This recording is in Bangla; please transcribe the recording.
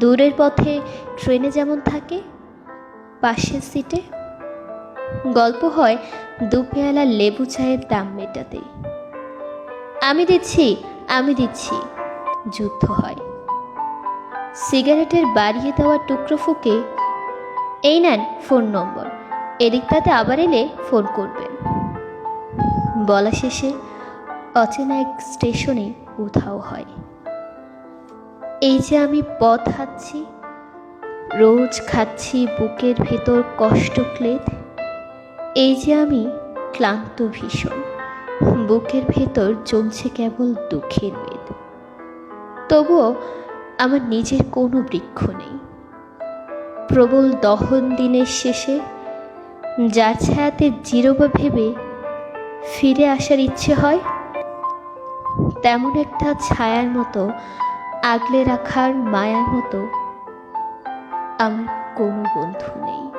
দূরের পথে ট্রেনে যেমন থাকে, পাশের সিটে। গল্প হয় দু পেয়ালা লেবু চায়ের দাম মেটাতে আমি দিচ্ছি আমি দিচ্ছি, যুদ্ধ হয়। সিগারেটের বাড়িয়ে দেওয়া টুকরো ফুকে, এই নেন ফোন নম্বর এদিকটাতে আবার এলে ফোন করবেন। বলা শেষে অচেনা এক স্টেশনে উধাও হয়। এই যে আমি পথ হাঁটছি, রোজ খাচ্ছি বুকের ভেতর কষ্ট ক্লেদ এই যে আমি ক্লান্ত ভীষণ, বুকের ভেতর জমছে কেবল দুঃখের বেদ তবুও আমার নিজের কোনো বৃক্ষ নেই। প্রবল দহন দিনের শেষে যার ছায়াতে জিরোবা ভেবে ফিরে আসার ইচ্ছে হয়, তেমন একটা ছায়ার মতো আগলে রাখার মায়ার মতো আমার কোনো বন্ধু নেই।